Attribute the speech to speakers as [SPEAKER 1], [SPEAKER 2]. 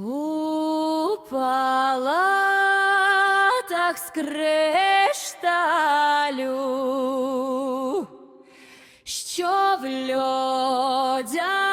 [SPEAKER 1] У палатах з кришталю, що в льодях